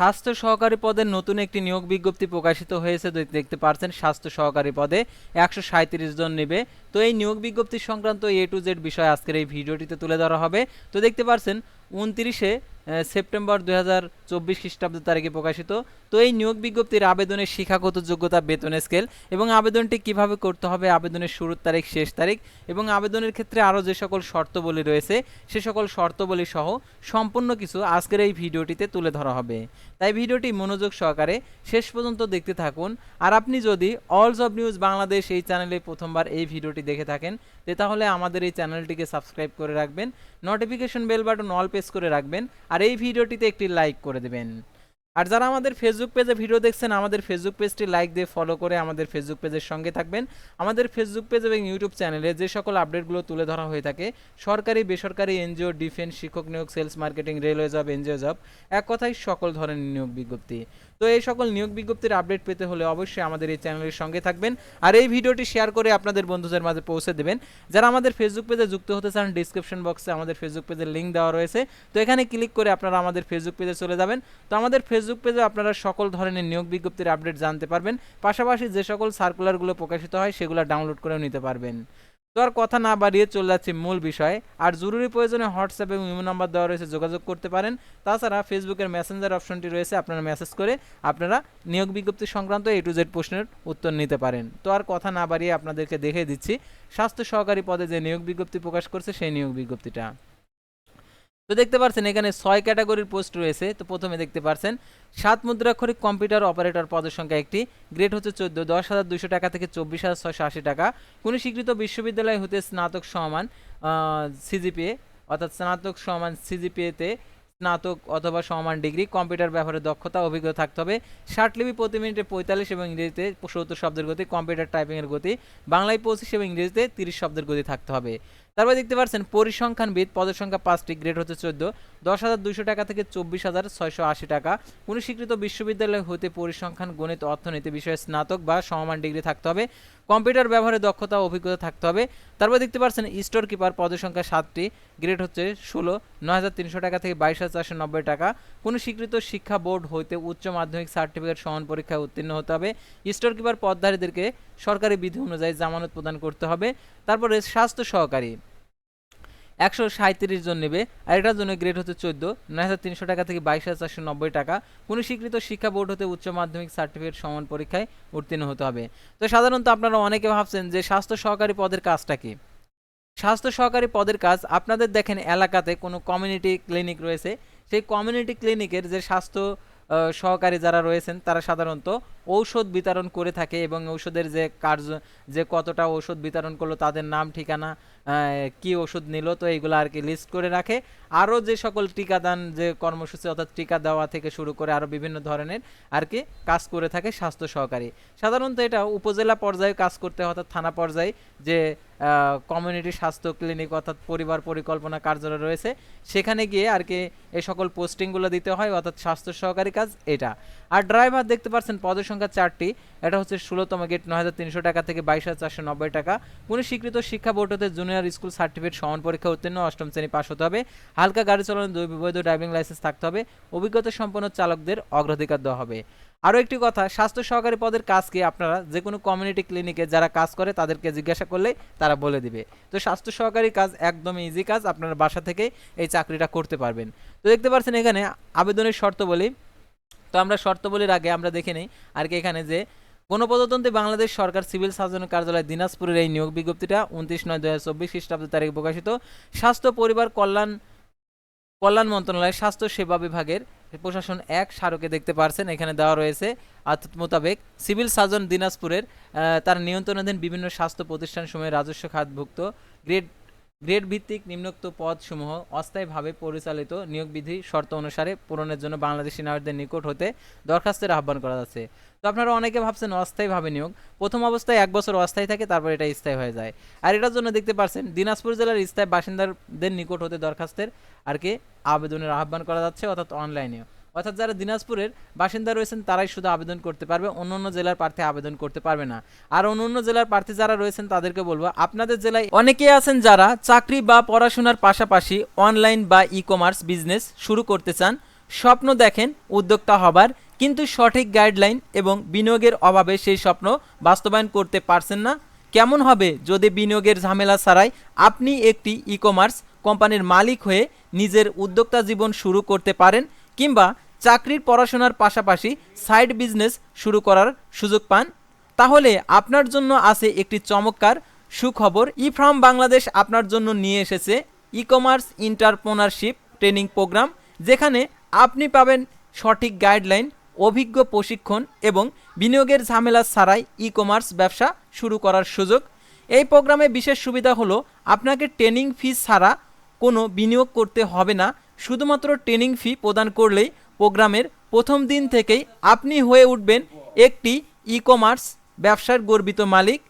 স্বাস্থ্য সহকারী পদের নতুন একটি নিয়োগ বিজ্ঞপ্তি প্রকাশিত হয়েছে দেখতে পাচ্ছেন স্বাস্থ্য সহকারী পদে একশো সাঁত্রিশ জন নেবে। তো এই নিয়োগ বিজ্ঞপ্তি সংক্রান্ত এ টু জেড বিষয় আজকের এই ভিডিওটিতে তুলে ধরা হবে। তো দেখতে পাচ্ছেন, উনত্রিশে সেপ্টেম্বর দুই হাজার চব্বিশ খ্রিস্টাব্দ তারিখে প্রকাশিত। তো এই নিয়োগ বিজ্ঞপ্তির আবেদনের শিক্ষাগত যোগ্যতা বেতন স্কেল এবং আবেদনটি কীভাবে করতে হবে, আবেদনের শুরুর তারিখ, শেষ তারিখ এবং আবেদনের ক্ষেত্রে আরও যে সকল শর্তবলী রয়েছে, সে সকল শর্তবলী সহ সম্পূর্ণ কিছু আজকের এই ভিডিওটিতে তুলে ধরা হবে। তাই ভিডিওটি মনোযোগ সহকারে শেষ পর্যন্ত দেখতে থাকুন। আর আপনি যদি অলস অব নিউজ বাংলাদেশ এই চ্যানেলে প্রথমবার এই ভিডিওটি দেখে থাকেন তাহলে আমাদের এই চ্যানেলটিকে সাবস্ক্রাইব করে রাখবেন notification bell button all press করে রাখবেন, আর এই ভিডিওটিতে একটি লাইক করে দেবেন। আর যারা আমাদের ফেসবুক পেজে ভিডিও দেখছেন, আমাদের ফেসবুক পেজটি লাইক দিয়ে ফলো করে আমাদের ফেসবুক পেজের সঙ্গে থাকবেন। আমাদের ফেসবুক পেজ এবং ইউটিউব চ্যানেলে যে সকল আপডেটগুলো তুলে ধরা হয়ে থাকে, সরকারি, বেসরকারি এনজিও ডিফেন্স শিক্ষক নিয়োগ sales marketing railway job NGO job এক কথায় সকল ধরনের নিয়োগ বিজ্ঞপ্তি। তো এই সকল নিয়োগ বিজ্ঞপ্তির আপডেট পেতে হলে অবশ্যই আমাদের এই চ্যানেলের সঙ্গে থাকবেন। আর এই ভিডিওটি শেয়ার করে আপনাদের বন্ধুদের মাঝে পৌঁছে দেবেন। যারা আমাদের ফেসবুক পেজে যুক্ত হতে চান ডিসক্রিপশন বক্সে আমাদের ফেসবুক পেজের লিঙ্ক দেওয়া রয়েছে। তো এখানে ক্লিক করে আপনারা আমাদের ফেসবুক পেজে চলে যাবেন। তো আমাদের ফেসবুক পেজে আপনারা সকল ধরনের নিয়োগ বিজ্ঞপ্তির আপডেট জানতে পারবেন। পাশাপাশি যে সকল সার্কুলারগুলো প্রকাশিত হয়, সেগুলো ডাউনলোড করেও নিতে পারবেন। তো আর কথা না বাড়িয়ে চলে যাচ্ছি মূল বিষয়ে। আর জরুরি প্রয়োজনে হোয়াটসঅ্যাপ এবং ইমো নাম্বার দেওয়া রয়েছে যোগাযোগ করতে পারেন। তাছাড়া ফেসবুকের মেসেঞ্জার অপশনটি রয়েছে, আপনারা মেসেজ করে আপনারা নিয়োগ বিজ্ঞপ্তি সংক্রান্ত এ টু জেড প্রশ্নের উত্তর নিতে পারেন। তো আর কথা না বাড়িয়ে আপনাদেরকে দেখে দিচ্ছি, স্বাস্থ্য সহকারী পদে যে নিয়োগ বিজ্ঞপ্তি প্রকাশ করছে সেই নিয়োগ বিজ্ঞপ্তিটা। তো দেখতে পাচ্ছেন এখানে ছয় ক্যাটাগরির পোস্ট রয়েছে। তো প্রথমে দেখতে পাচ্ছেন সাত মুদ্রাক্ষরিক কম্পিউটার অপারেটর পদের সংখ্যা একটি। গ্রেড হচ্ছে চোদ্দ, দশ হাজার দুশো টাকা থেকে চব্বিশ হাজার ছয়শো আশি টাকা। কোনো স্বীকৃত বিশ্ববিদ্যালয় হতে স্নাতক সমান সিজিপিএ, অর্থাৎ স্নাতক সমান সিজিপিএতে স্নাতক অথবা সমান ডিগ্রি, কম্পিউটার ব্যবহারের দক্ষতা, অভিজ্ঞতা থাকতে হবে। ষাট লিপি প্রতি মিনিটে পঁয়তাল্লিশ এবং ইংরেজিতে সত্তর শব্দের গতি, কম্পিউটার টাইপিংয়ের গতি। বাংলায় পঁচিশ এবং ইংরেজিতে তিরিশ শব্দের গতি থাকতে হবে। তারপরে দেখতে পাচ্ছেন, পরিসংখ্যানবিদ, পদের সংখ্যা পাঁচটি গ্রেড হচ্ছে চোদ্দ। দশ হাজার দুইশো টাকা থেকে চব্বিশ হাজার ছয়শো আশি টাকা। কোনো স্বীকৃত বিশ্ববিদ্যালয় হতে পরিসংখ্যান, গণিত, অর্থনীতি বিষয়ে স্নাতক বা সমমান ডিগ্রি থাকতে হবে। কম্পিউটার ব্যবহারে দক্ষতা অভিজ্ঞতা থাকতে হবে। তারপর দেখতে পাচ্ছেন, স্টোর কিপার পদের সংখ্যা সাতটি গ্রেড হচ্ছে ষোলো, নয় হাজার তিনশো টাকা থেকে বাইশ হাজার চারশো নব্বই টাকা। কোনো স্বীকৃত শিক্ষা বোর্ড হইতে উচ্চ মাধ্যমিক সার্টিফিকেট সমান পরীক্ষায় উত্তীর্ণ হতে হবে। স্টোর কিপার পদধারীদেরকে সরকারি বিধি অনুযায়ী জামানত প্রদান করতে হবে। তারপরে স্বাস্থ্য সহকারী। একশো সাঁত্রিশ জন নেবে, আর এটার জন্য গ্রেড হচ্ছে চোদ্দ নয় হাজার তিনশো টাকা থেকে বাইশ হাজার চারশো নব্বই টাকা। কোনো স্বীকৃত শিক্ষা বোর্ড হতে উচ্চ মাধ্যমিক সার্টিফিকেট সমান পরীক্ষায় উত্তীর্ণ হতে হবে। তো সাধারণত আপনারা অনেকে ভাবছেন যে স্বাস্থ্য সহকারী পদের কাজটা কি? স্বাস্থ্য সহকারী পদের কাজ আপনাদের দেখেন এলাকাতে কোনো কমিউনিটি ক্লিনিক রয়েছে। সেই কমিউনিটি ক্লিনিকের যে স্বাস্থ্য সহকারী যারা রয়েছেন তারা সাধারণত ঔষধ বিতরণ করে থাকে এবং ঔষধের যে কার্য, যে কতটা ঔষধ বিতরণ করল তাদের নাম, ঠিকানা কি ওষুধ নিল, তো এইগুলো আর কি লিস্ট করে রাখে। আরও যে সকল টিকাদান, যে কর্মসূচি অর্থাৎ টিকা দেওয়া থেকে শুরু করে আরও বিভিন্ন ধরনের আর কি কাজ করে থাকে স্বাস্থ্য সহকারী। সাধারণত এটা উপজেলা পর্যায়ে কাজ করতে হয়, অর্থাৎ থানা পর্যায়ে যে কমিউনিটি স্বাস্থ্য ক্লিনিক অর্থাৎ পরিবার পরিকল্পনা কার্যালয় রয়েছে, সেখানে গিয়ে আর কি এই সকল পোস্টিংগুলো দিতে হয়, অর্থাৎ স্বাস্থ্য সহকারী কাজ এটা। আর ড্রাইভার দেখতে পাচ্ছেন পদের সংখ্যা চারটি। এটা হচ্ছে ষোলোতম গেট নয় হাজার তিনশো টাকা থেকে বাইশ হাজার চারশো নব্বই টাকা। কোনো স্বীকৃত শিক্ষা বোর্ড হতে জুনিয়র স্কুল সার্টিফিকেট সমান পরীক্ষা উত্তীর্ণ, অষ্টম শ্রেণি পাস হতে হবে। হালকা গাড়ি চালানোর দুই বৈধ ড্রাইভিং লাইসেন্স থাকতে হবে। অভিজ্ঞতা সম্পন্ন চালকদের অগ্রাধিকার দেওয়া হবে। আরও একটি কথা, স্বাস্থ্য সহকারী পদের কাজকে আপনারা? যে কোনো কমিউনিটি ক্লিনিকে যারা কাজ করে, তাদেরকে জিজ্ঞাসা করলে তারা বলে দিবে। তো স্বাস্থ্য সহকারী কাজ একদম ইজি কাজ, আপনারা বাসা থেকে এই চাকরিটা করতে পারবেন। তো দেখতে পাচ্ছেন এখানে আবেদনের শর্ত বলি তো আমরা শর্তাবলীর আগে আমরা দেখে নিই আর কি এখানে যে গণপ্রজাতন্ত্রী বাংলাদেশ সরকার সিভিল সার্জনের কার্যালয় দিনাজপুরের এই নিয়োগ বিজ্ঞপ্তিটা উনত্রিশ নয় দু হাজার চব্বিশ খ্রিস্টাব্দ তারিখে প্রকাশিত। স্বাস্থ্য, পরিবার, কল্যাণ কল্যাণ মন্ত্রণালয়ের স্বাস্থ্য সেবা বিভাগের প্রশাসন এক স্মারকে দেখতে পারছেন। এখানে দেওয়া রয়েছে মোতাবেক সিভিল সার্জন দিনাজপুরের তার নিয়ন্ত্রণাধীন বিভিন্ন স্বাস্থ্য প্রতিষ্ঠান প্রতিষ্ঠানসমূহে রাজস্ব খাতভুক্ত, গ্রেড গ্রেড ভিত্তিক নিম্নোক্ত পদসমূহ অস্থায়ীভাবে পরিচালিত নিয়োগ বিধি শর্ত অনুসারে পূরণের জন্য বাংলাদেশি নাগরিকদের নিকট হতে দরখাস্তের আহ্বান করা যাচ্ছে। তো আপনারা অনেকে ভাবছেন অস্থায়ীভাবে নিয়োগ। প্রথম অবস্থায় এক বছর অস্থায়ী থাকে, তারপর এটা স্থায়ী হয়ে যায়। আর এটার জন্য দেখতে পাচ্ছেন দিনাজপুর জেলার স্থায়ী বাসিন্দাদের নিকট হতে দরখাস্তের আর কি আবেদনের আহ্বান করা যাচ্ছে, অর্থাৎ অনলাইনে অর্থাৎ যারা দিনাজপুরের বাসিন্দা রয়েছেন, তারাই শুধু আবেদন করতে পারবে, অন্য অন্য জেলার প্রার্থী আবেদন করতে পারবে না। আর অন্য অন্য জেলার প্রার্থী যারা রয়েছেন, তাদেরকে বলব, আপনাদের জেলায় অনেকেই আছেন যারা চাকরি বা পড়াশোনার পাশাপাশি অনলাইন বা ই কমার্স বিজনেস শুরু করতে চান। স্বপ্ন দেখেন, উদ্যোক্তা হবার, কিন্তু সঠিক গাইডলাইন এবং বিনিয়োগের অভাবে সেই স্বপ্ন বাস্তবায়ন করতে পারছেন না। কেমন হবে যদি বিনিয়োগের ঝামেলা ছাড়াই আপনি একটি ই কমার্স কোম্পানির মালিক হয়ে নিজের উদ্যোক্তা জীবন শুরু করতে পারেন? কিংবা চাকরির পড়াশোনার পাশাপাশি সাইড বিজনেস শুরু করার সুযোগ পান? তাহলে আপনার জন্য আছে একটি চমৎকার সুখবর। ই বাংলাদেশ আপনার জন্য নিয়ে এসেছে e commerce entrepreneurship training programme যেখানে আপনি পাবেন সঠিক গাইডলাইন অভিজ্ঞ প্রশিক্ষণ এবং বিনিয়োগের ঝামেলা ছাড়াই ই কমার্স ব্যবসা শুরু করার সুযোগ। এই প্রোগ্রামে বিশেষ সুবিধা হলো, আপনাকে ট্রেনিং ফি ছাড়া কোনো বিনিয়োগ করতে হবে না। শুধুমাত্র ট্রেনিং ফি প্রদান করলেই প্রোগ্রামের প্রথম দিন থেকেই আপনি হয়ে উঠবেন একটি ই কমার্স ব্যবসার গর্বিত মালিক।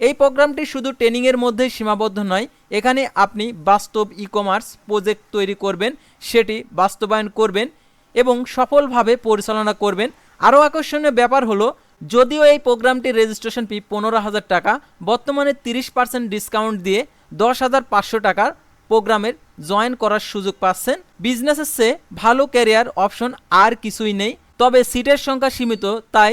এই প্রোগ্রামটি শুধু ট্রেনিংয়ের মধ্যেই সীমাবদ্ধ নয়, এখানে আপনি বাস্তব ই কমার্স প্রজেক্ট তৈরি করবেন, সেটি বাস্তবায়ন করবেন এবং সফলভাবে পরিচালনা করবেন। আরও আকর্ষণীয় ব্যাপার হলো, যদিও এই প্রোগ্রামটির রেজিস্ট্রেশন ফি পনেরো হাজার টাকা, বর্তমানে তিরিশ পার্সেন্ট ডিসকাউন্ট দিয়ে দশ হাজার পাঁচশো টাকার প্রোগ্রামের জয়েন করার সুযোগ পাচ্ছেন। বিজনেসের চেয়ে ভালো ক্যারিয়ার অপশন আর কিছুই নেই, তবে সিটের সংখ্যা সীমিত, তাই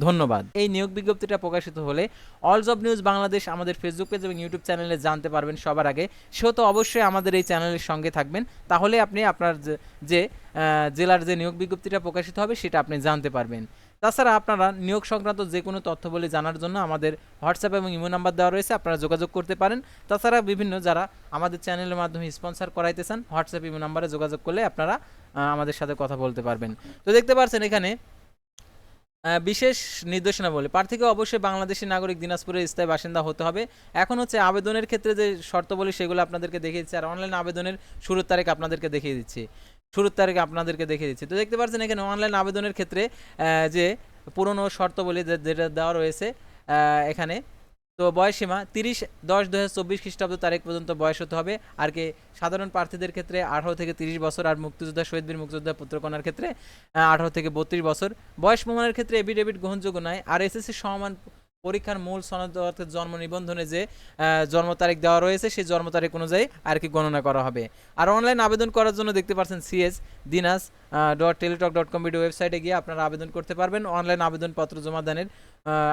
ধন্যবাদ। এই নিয়োগ বিজ্ঞপ্তিটা প্রকাশিত হলে অল জব নিউজ বাংলাদেশ আমাদের ফেসবুক পেজ এবং ইউটিউব চ্যানেলে জানতে পারবেন সবার আগে। সেও তো অবশ্যই আমাদের এই চ্যানেলের সঙ্গে থাকবেন। তাহলে আপনি আপনার যে- জেলার যে নিয়োগ বিজ্ঞপ্তিটা প্রকাশিত হবে সেটা আপনি জানতে পারবেন। তাছাড়া আপনারা নিয়োগ সংক্রান্ত যে কোনো তথ্যবলী জানার জন্য আমাদের হোয়াটসঅ্যাপ এবং ইমো নাম্বার দেওয়া রয়েছে, আপনারা যোগাযোগ করতে পারেন। তাছাড়া বিভিন্ন যারা আমাদের চ্যানেলের মাধ্যমে স্পন্সর করাইতে চান হোয়াটসঅ্যাপ ইমো নাম্বারে যোগাযোগ করলে আপনারা আমাদের সাথে কথা বলতে পারবেন। তো দেখতে পাচ্ছেন এখানে বিশেষ নির্দেশনা বলে প্রার্থীকে অবশ্যই বাংলাদেশের নাগরিক দিনাজপুরের স্থায়ী বাসিন্দা হতে হবে। এখন হচ্ছে আবেদনের ক্ষেত্রে যে শর্তাবলী, সেগুলো আপনাদেরকে দেখিয়ে দিচ্ছে আর অনলাইন আবেদনের শুরুর তারিখ আপনাদেরকে দেখিয়ে দিচ্ছে। শুরুর তারিখ আপনাদেরকে দেখিয়ে দিচ্ছে। তো দেখতে পাচ্ছেন এখানে অনলাইন আবেদনের ক্ষেত্রে যে পুরনো শর্তাবলী যেটা দেওয়া রয়েছে এখানে তো বয়সীমা তিরিশ দশ দু হাজার চব্বিশ খ্রিস্টাব্দ তারিখ পর্যন্ত বয়স হতে হবে। আর কি সাধারণ প্রার্থীদের ক্ষেত্রে আঠারো থেকে তিরিশ বছর আর মুক্তিযোদ্ধা, শহীদ বীর মুক্তিযোদ্ধা পুত্রকনার ক্ষেত্রে আঠারো থেকে বত্রিশ বছর। বয়স প্রমাণের ক্ষেত্রে এফিডেভিট গ্রহণযোগ্য নয়। আর এসএসসি সমান পরীক্ষার মূল সনদ অর্থাৎ জন্ম নিবন্ধনে যে জন্ম তারিখ দেওয়া রয়েছে, সেই জন্ম তারিখ অনুযায়ী আর কি গণনা করা হবে। আর অনলাইন আবেদন করার জন্য দেখতে পাচ্ছেন CS দিনাস dot Teletalk dot com video ওয়েবসাইটে গিয়ে আপনারা আবেদন করতে পারবেন। অনলাইন আবেদনপত্র জমা দানের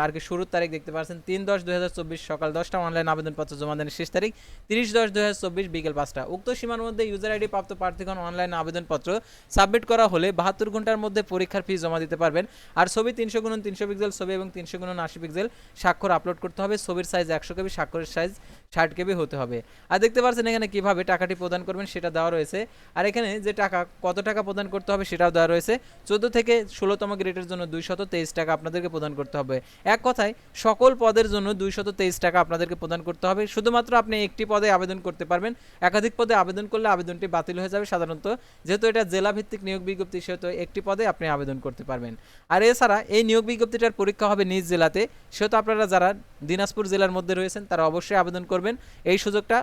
আর কি শুরুর তারিখ দেখতে পাচ্ছেন তিন দশ দু হাজার চব্বিশ সকাল দশটা অনলাইন আবেদনপত্র জমা দানের শেষ তারিখ তিরিশ দশ দু হাজার চব্বিশ বিকেল পাঁচটা। উক্ত সীমার মধ্যে ইউজার আইডি প্রাপ্ত প্রার্থীগণ অনলাইন আবেদনপত্র সাবমিট করা হলে বাহাত্তর ঘণ্টার মধ্যে পরীক্ষার ফি জমা দিতে পারবেন। আর ছবি তিনশো গুণন তিনশো পিক্সেল ছবি এবং তিনশো গুণন আশি পিক্সেল স্বাক্ষর আপলোড করতে হবে। ছবির সাইজ একশো কেবি, স্বাক্ষরের সাইজ ষাট কেবি হতে হবে। আর দেখতে পাচ্ছেন এখানে কীভাবে টাকাটি প্রদান করবেন সেটা দেওয়া রয়েছে। আর এখানে যে টাকা, কত টাকা প্রদান করতে হবে সেটাও দেওয়া রয়েছে। চোদ্দ থেকে ষোলোতম গ্রেডের জন্য দুইশত তেইশ টাকা আপনাদেরকে প্রদান করতে হবে। এক কথায়, সকল পদের জন্য দুইশত তেইশ টাকা আপনাদেরকে প্রদান করতে হবে। শুধুমাত্র আপনি একটি পদে আবেদন করতে পারবেন। একাধিক পদে আবেদন করলে আবেদনটি বাতিল হয়ে যাবে সাধারণত। যেহেতু এটা জেলা ভিত্তিক নিয়োগ বিজ্ঞপ্তি, সেহেতু একটি পদে আপনি আবেদন করতে পারবেন। আর এছাড়া এই নিয়োগ বিজ্ঞপ্তিটার পরীক্ষা হবে নিজ জেলাতে। সেহেতু আপনারা যারা দিনাজপুর জেলার মধ্যে রয়েছেন, তারা অবশ্যই আবেদন করবেন। এই সুযোগটা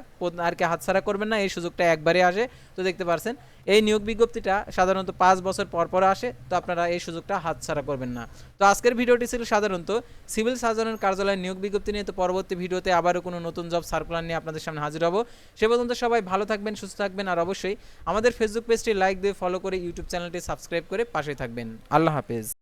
আর কি হাতছাড়া করবেন না, এই সুযোগটা একবারে আসে। তো দেখতে পারছেন, এই নিয়োগ বিজ্ঞপ্তিটা সাধারণত পাঁচ বছর পর পর আসে, তো আপনারা এই সুযোগটা হাতছাড়া করবেন না। তো আজকের ভিডিওটি ছিল সাধারণত সিভিল সার্জনের কার্যালয়ের নিয়োগ বিজ্ঞপ্তি নিয়ে, তো পরবর্তী ভিডিওতে আবারও কোনো নতুন জব সার্কুলার নিয়ে আপনাদের সামনে হাজির হব। সে পর্যন্ত সবাই ভালো থাকবেন, সুস্থ থাকবেন, আর অবশ্যই আমাদের ফেসবুক পেজটি লাইক দিয়ে ফলো করে ইউটিউব চ্যানেলটি সাবস্ক্রাইব করে পাশে থাকবেন। আল্লাহ হাফেজ।